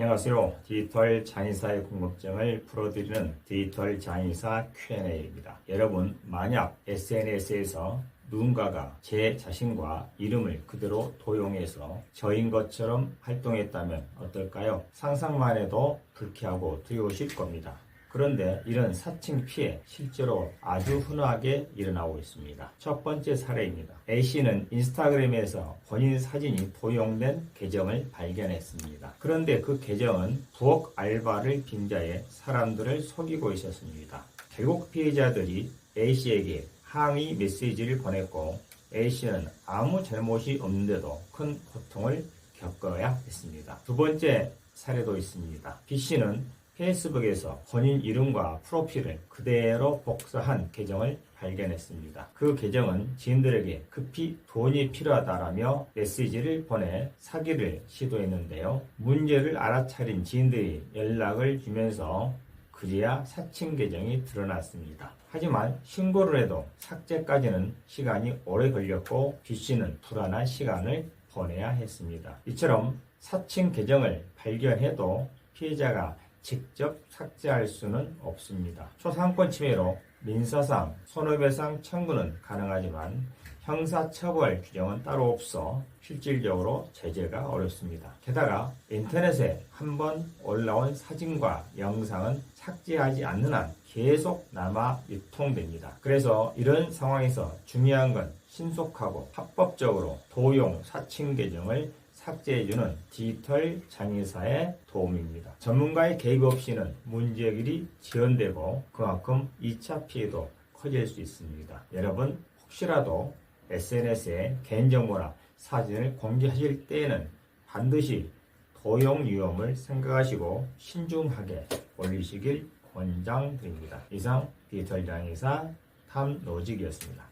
안녕하세요. 디지털 장의사의 궁금증을 풀어드리는 디지털 장의사 Q&A입니다. 여러분, 만약 SNS에서 누군가가 제 자신과 이름을 그대로 도용해서 저인 것처럼 활동했다면 어떨까요? 상상만 해도 불쾌하고 두려우실 겁니다. 그런데 이런 사칭 피해 실제로 아주 흔하게 일어나고 있습니다. 첫 번째 사례입니다. A씨는 인스타그램에서 본인 사진이 도용된 계정을 발견했습니다. 그런데 그 계정은 부엌 알바를 빙자해 사람들을 속이고 있었습니다. 결국 피해자들이 A씨에게 항의 메시지를 보냈고 A씨는 아무 잘못이 없는데도 큰 고통을 겪어야 했습니다. 두 번째 사례도 있습니다. B씨는 페이스북에서 본인 이름과 프로필을 그대로 복사한 계정을 발견했습니다. 그 계정은 지인들에게 급히 돈이 필요하다라며 메시지를 보내 사기를 시도했는데요. 문제를 알아차린 지인들이 연락을 주면서 그제야 사칭 계정이 드러났습니다. 하지만 신고를 해도 삭제까지는 시간이 오래 걸렸고 B씨는 불안한 시간을 보내야 했습니다. 이처럼 사칭 계정을 발견해도 피해자가 직접 삭제할 수는 없습니다. 초상권 침해로 민사상 손해배상 청구는 가능하지만 형사처벌 규정은 따로 없어 실질적으로 제재가 어렵습니다. 게다가 인터넷에 한 번 올라온 사진과 영상은 삭제하지 않는 한 계속 남아 유통됩니다. 그래서 이런 상황에서 중요한 건 신속하고 합법적으로 도용 사칭 계정을 삭제해주는 디지털 장애사의 도움입니다. 전문가의 개입 없이는 문제결이 지연되고 그만큼 2차 피해도 커질 수 있습니다. 여러분 혹시라도 SNS에 개인정보나 사진을 공개하실 때에는 반드시 도용 위험을 생각하시고 신중하게 올리시길 권장드립니다. 이상 디지털 장애사 탐노직이었습니다.